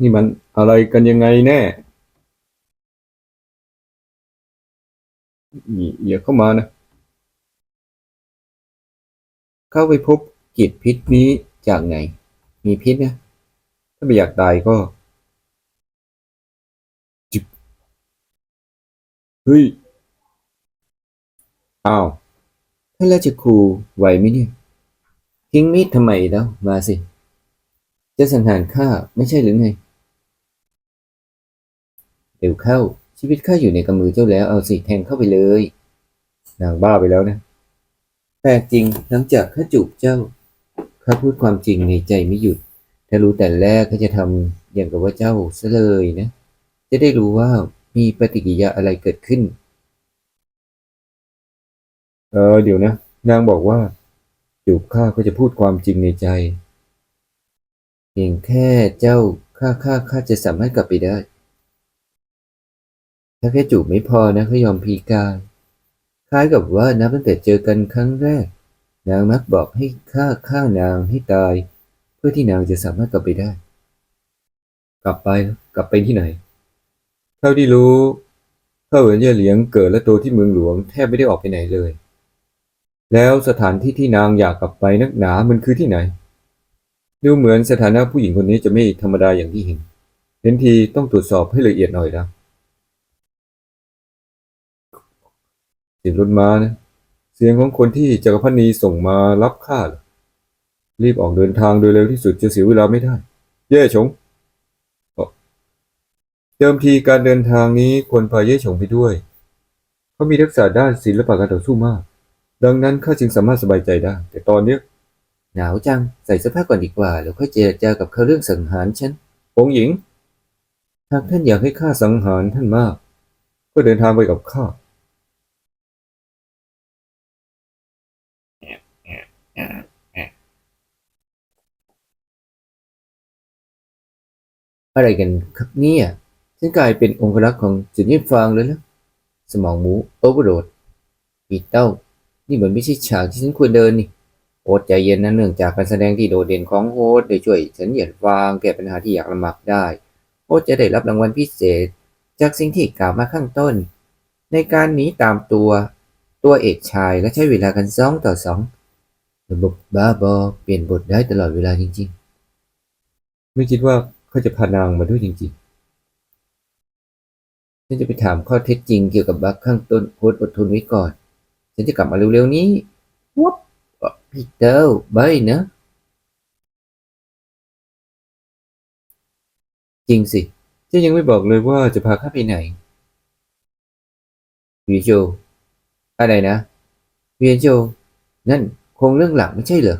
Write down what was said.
นี่มันอะไรกันยังไงแน่อย่าอย่าเข้ามานะ เข้าไปพบกิจพิษนี้จากไหน มีพิษนะ ถ้าไม่อยากตายก็จิบเฮ้ย อ้าวท่านราชครูไหวไหมเนี่ย ทิ้งมีดทำไมแล้ว มาสิ จะสังหารข้าไม่ใช่หรือไง เร็วเข้าชีวิตข้าอยู่ในกำมือเจ้าแล้วเอาสิแทงเข้าไปเลย นางบ้าไปแล้วนะแปลกจริงหลังจากข้าจูบเจ้าข้าพูดความจริงในใจไม่หยุด ถ้ารู้แต่แรกข้าจะทำอย่างกับว่าเจ้าซะเลยนะ จะได้รู้ว่ามีปฏิกิริยาอะไรเกิดขึ้น เออเดี๋ยวนะ นางบอกว่า จูบข้าก็จะพูดความจริงในใจ เพียงแค่เจ้าข้าข้าข้าจะสามารถกลับไปได้ ถ้าแค่จูบไม่พอนะเขายอมพีกายคล้ายกับว่านับตั้งแต่เจอกันครั้งแรก นางมักบอกให้ฆ่าฆ่านางให้ตาย เพื่อที่นางจะสามารถกลับไปได้ กลับไปกลับไปที่ไหน เท่าที่รู้ข้าเหวินเย่เหลียงเกิดและโตที่เมืองหลวงแทบไม่ได้ออกไปไหนเลย แล้วสถานที่ที่นางอยากกลับไปนักหนามันคือที่ไหน ดูเหมือนสถานะผู้หญิงคนนี้จะไม่ธรรมดาอย่างที่เห็นเห็นทีต้องตรวจสอบให้ละเอียดหน่อยนะเสียงรถม้านะเสียงของคนที่จักรพรรณีส่งมารับข้าเหรอรีบออกเดินทางโดยเร็วที่สุดจะเสียเวลาไม่ได้ เย่ชงเอ่อเดิมทีการเดินทางนี้ควรพาเย่ชงไปด้วยเขามีทักษะด้านศิลปะการต่อสู้มาก ดังนั้นข้าจึงสามารถสบายใจได้ แต่ตอนเนี้ยหนาวจังใส่เสื้อผ้าก่อนดีกว่าแล้วค่อยเจรจากับเขาเรื่องสังหารฉันองค์หญิงหากท่านอยากให้ข้าสังหารท่านมาก ก็เดินทางไปกับข้า อะไรกันครับเนี่ยฉันกลายเป็นองครักษ์ของจุดยิบฟางเลยนะสมองหมูโอเวอร์โหลดปีเต้า นี่เหมือนไม่ใช่ฉากที่ฉันควรเดินนี่โอ๊ตใจเย็นนะเนื่องจากการแสดงที่โดดเด่นของโอ๊ตได้ช่วยฉันเหยียดฟางแก้ปัญหาที่อยากลำบากได้โอ๊ตจะได้รับรางวัลพิเศษ จากสิ่งที่กล่าวมาข้างต้น ในการหนีตามตัวตัวเอกชายและใช้เวลากันสองต่อสอง ระบบบ้าบอเปลี่ยนบทได้ตลอดเวลาจริง ๆ ไม่คิดว่าเขาจะพานางมาด้วยจริงๆ ฉันจะไปถามข้อเท็จจริงเกี่ยวกับบัคข้างต้นโค้ดอดทนไว้ก่อน ฉันจะกลับมาเร็วๆนี้วับพี่เต้าบายนะ จริงสิเจ้ายังไม่บอกเลยว่าจะพาข้าไปไหนวีโจอะไรนะวีโจนั่น คงเรื่องหลักไม่ใช่เหรอ